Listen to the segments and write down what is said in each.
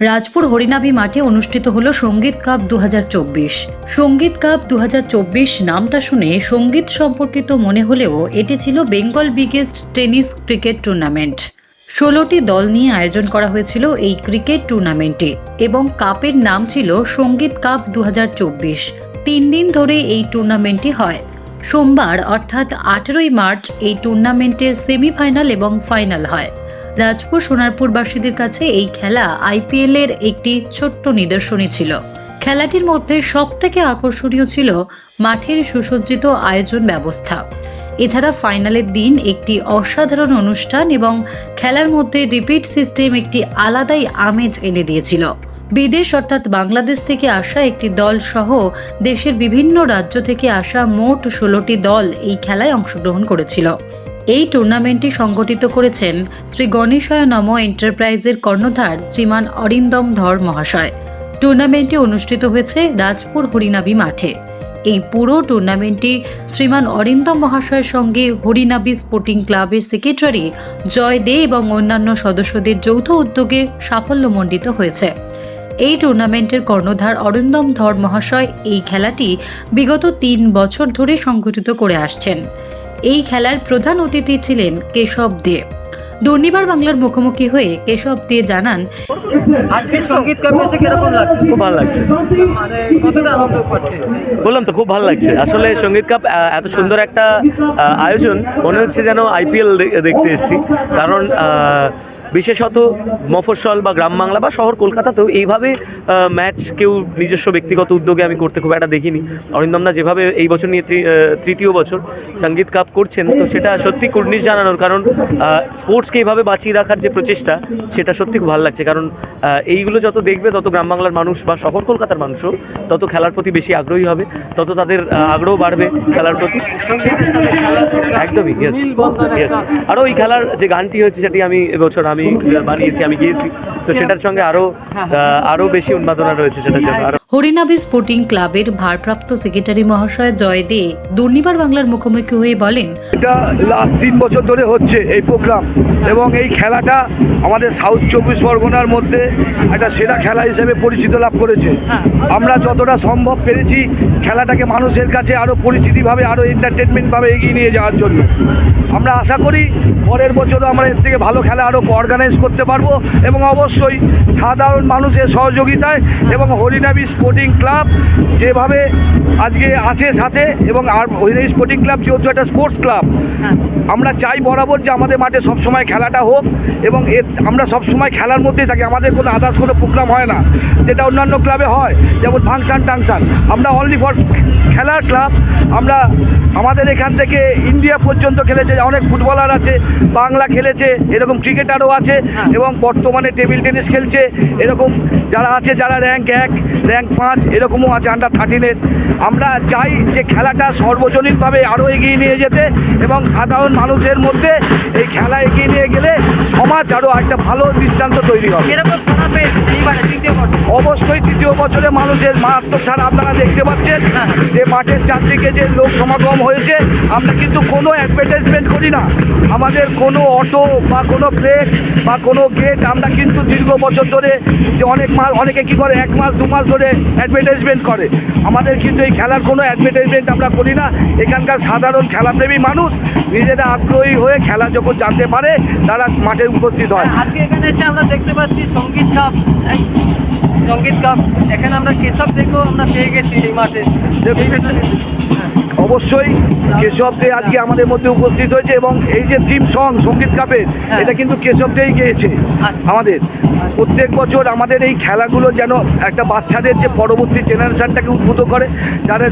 রাজপুর হরিনাভি মাঠে অনুষ্ঠিত হল সংগীত কাপ দু হাজার চব্বিশ। সংগীত কাপ দু হাজার চব্বিশ নামটা শুনে সংগীত সম্পর্কিত মনে হলেও এটি ছিল Bengal biggest tennis cricket tournament. ষোলোটি দল নিয়ে আয়োজন করা হয়েছিল এই ক্রিকেট টুর্নামেন্টে এবং কাপের নাম ছিল সংগীত কাপ দু তিন দিন ধরে এই টুর্নামেন্টটি হয়। সোমবার অর্থাৎ আঠেরোই মার্চ এই টুর্নামেন্টের সেমিফাইনাল এবং ফাইনাল হয়। রাজপুর সোনারপুরবাসীদের কাছে এই খেলা আইপিএল এর একটি ছোট্ট নিদর্শনী ছিল। খেলাটির মধ্যে সবথেকে আকর্ষণীয় ছিল মাঠের সুসজ্জিত আয়োজন ব্যবস্থা। এছাড়া ফাইনালের দিন একটি অসাধারণ অনুষ্ঠান এবং খেলার মধ্যে রিপিট সিস্টেম একটি আলাদাই আমেজ এনে দিয়েছিল। বিদেশ অর্থাৎ বাংলাদেশ থেকে আসা একটি দল সহ দেশের বিভিন্ন রাজ্য থেকে আসা মোট ষোলোটি দল এই খেলায় অংশগ্রহণ করেছিল। এই টুর্নামেন্টটি সংগঠিত করেছেন শ্রী গণেশয় নম এন্টারপ্রাইজের কর্ণধার শ্রীমান অরিন্দম ধর মহাশয়। টুর্নামেন্টটি অনুষ্ঠিত হয়েছে রাজপুর হরিনাবি মাঠে। এই পুরো টুর্নামেন্টটি শ্রীমান অরিন্দম মহাশয়ের সঙ্গে হরিনাবি স্পোর্টিং ক্লাবের সেক্রেটারি জয় দে এবং অন্যান্য সদস্যদের যৌথ উদ্যোগে সাফল্যমণ্ডিত হয়েছে। এই টুর্নামেন্টের কর্ণধার অরিন্দম ধর মহাশয় এই খেলাটি বিগত তিন বছর ধরে সংগঠিত করে আসছেন। এই খেলার প্রধান অতিথি ছিলেন কেশব দে। দুর্নিবার বাংলার মুখোমুখি হয়ে কেশব দে জানান আজকে সংগীত কাপে এসে কীরকম লাগছে? খুব ভালো লাগছে। মানে কতটা আনন্দ পাচ্ছে বললাম তো খুব ভালো লাগছে। আসলে সংগীত কাপ এত সুন্দর একটা আয়োজন মনে হচ্ছে যেন আইপিএল দেখতে এসেছি। কারণ আহ, বিশেষত মফস্বল বা গ্রাম বাংলা বা শহর কলকাতাতেও এইভাবে ম্যাচ কেউ নিজস্ব ব্যক্তিগত উদ্যোগে আমি করতে খুব একটা দেখিনি। অরিন্দমদা যেভাবে এই বছর নিয়ে তৃতীয় বছর সংগীত কাপ করছেন, তো সেটা সত্যি কুর্নিশ জানানোর কারণ স্পোর্টসকে এইভাবে বাঁচিয়ে রাখার যে প্রচেষ্টা, সেটা সত্যি খুব ভালো লাগছে। কারণ এইগুলো যত দেখবে, তত গ্রাম বাংলার মানুষ বা শহর কলকাতার মানুষও তত খেলার প্রতি বেশি আগ্রহী হবে, তত তাদের আগ্রহ বাড়বে খেলার প্রতি। একদমই ইয়েস মিল বন্ধন ইয়েস একটা আর ওই খেলার যে গানটি হয়েছে, সেটি আমি এবছর আমি বানিয়েছি আমি গিয়েছি। তো সেটার সঙ্গে আরও আরও বেশি উন্মাদনা রয়েছে সেটার জন্য। আরও স্পোর্টিং ক্লাবের ভারপ্রাপ্ত সেক্রেটারি মহাশয় জয় দে দুর্নিবার বাংলার মুখোমুখি হয়ে বলেন এটা লাস্ট তিন বছর ধরে হচ্ছে এই প্রোগ্রাম এবং এই খেলাটা আমাদের সাউথ চব্বিশ পরগনার মধ্যে একটা সেরা খেলা হিসেবে পরিচিত লাভ করেছে। আমরা যতটা সম্ভব পেরেছি খেলাটাকে মানুষের কাছে আরও পরিচিতিভাবে আরও এন্টারটেনমেন্টভাবে এগিয়ে নিয়ে যাওয়ার জন্য। আমরা আশা করি পরের বছরও আমরা এর থেকে ভালো খেলা আরও অর্গানাইজ করতে পারব এবং অবশ্যই সাধারণ মানুষের সহযোগিতায় এবং হরিনাবি স্পোর্টিং ক্লাব যেভাবে আজকে আছে সাথে এবং আর হরিনাবি স্পোর্টিং ক্লাব যেহেতু একটা স্পোর্টস ক্লাব আমরা চাই বরাবর যে আমাদের মাঠে সবসময় খেলাটা হোক এবং এর আমরা সবসময় খেলার মধ্যেই থাকি আমাদের কোনো আদার্স কোনো প্রোগ্রাম হয় না যেটা অন্যান্য ক্লাবে হয় যেমন ফাংশন টাংশান আমরা অনলি ফর খেলার ক্লাব আমরা আমাদের এখান থেকে ইন্ডিয়া পর্যন্ত খেলেছে অনেক ফুটবলার আছে বাংলা খেলেছে এরকম ক্রিকেটারও আছে এবং বর্তমানে টেবিল টেনিস খেলছে, এরকম যারা আছে, যারা র্যাঙ্ক এক র্যাঙ্ক পাঁচ, এরকমও আছে আন্ডার থার্টিনের আমরা চাই যে খেলাটা সর্বজনীনভাবে আরও এগিয়ে নিয়ে যেতে এবং সাধারণ মানুষের মধ্যে এই খেলা এগিয়ে নিয়ে গেলে সমাজ আরও একটা ভালো দৃষ্টান্ত তৈরি হবে। এরকম সারা পেয়েছে এইবারে তৃতীয় বর্ষ? অবশ্যই তৃতীয় বছরে মানুষের মারাত্মক ছাড়া আপনারা দেখতে পাচ্ছেন। যে মাঠের চারদিকে যে লোক সমাগম হয়েছে, আমরা কিন্তু কোনো অ্যাডভার্টাইজমেন্ট করি না। আমাদের কোনো অটো বা কোনো ফ্লেক্স বা কোনো গেট আমরা কিন্তু দীর্ঘ বছর ধরে যে অনেক মাস অনেকে কী করে, এক মাস, দু মাস ধরে অ্যাডভার্টাইজমেন্ট করে। আমাদের কিন্তু এই খেলার কোনো অ্যাডভার্টাইজমেন্ট আমরা করি না। এখানকার সাধারণ খেলাপ্রেমী মানুষ নিজেরা আগ্রহী হয়ে খেলা যখন জানতে পারে, তারা মাঠে উপস্থিত হয়। আজকে এখানে এসে আমরা দেখতে পাচ্ছি সংগীত কাপ সংগীত কাপ এখানে আমরা কেশব দেখেও আমরা পেয়ে গেছি এই মাঠে। বিষয়ে- হ্যাঁ। অবশ্যই কেশব দে আজকে আমাদের মধ্যে উপস্থিত হয়েছে এবং এই যে থিম সং সংগীত কাপের হ্যাঁ। এটা কিন্তু কেশব দেই গেয়েছে আচ্ছা। আমাদের। প্রত্যেক বছর আমাদের এই খেলাগুলো যেন একটা বাচ্চাদের যে পরবর্তী জেনারেশানটাকে উদ্বুদ্ধ করে যারা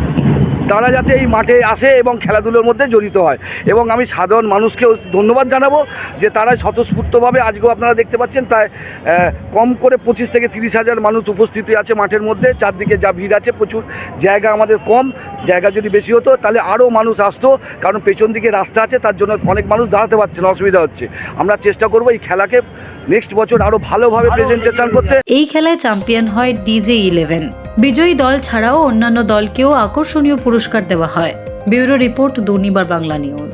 তারা যাতে এই মাঠে আসে এবং খেলাধুলোর মধ্যে জড়িত হয়। এবং আমি সাধারণ মানুষকেও ধন্যবাদ জানাব যে তারা স্বতঃস্ফূর্তভাবে আজকেও আপনারা দেখতে পাচ্ছেন প্রায় কম করে পঁচিশ থেকে তিরিশ হাজার মানুষ উপস্থিতি আছে মাঠের মধ্যে চারদিকে যা ভিড় আছে প্রচুর জায়গা আমাদের কম জায়গা যদি বেশি হতো তাহলে আরও মানুষ আসতো কারণ পেছন দিকে রাস্তা আছে তার জন্য অনেক মানুষ দাঁড়াতে পারছে না অসুবিধা হচ্ছে। আমরা চেষ্টা করব এই খেলাকে নেক্সট বছর আরও ভালোভাবে প্রেজেন্টেশন করতে। এই খেলায় চ্যাম্পিয়ন হয় ডিজে ইলেভেন বিজয়ী দল ছাড়াও অন্যান্য দলকেও আকর্ষণীয় পুরস্কার দেওয়া হয়। Bureau report Durnibar Bangla news.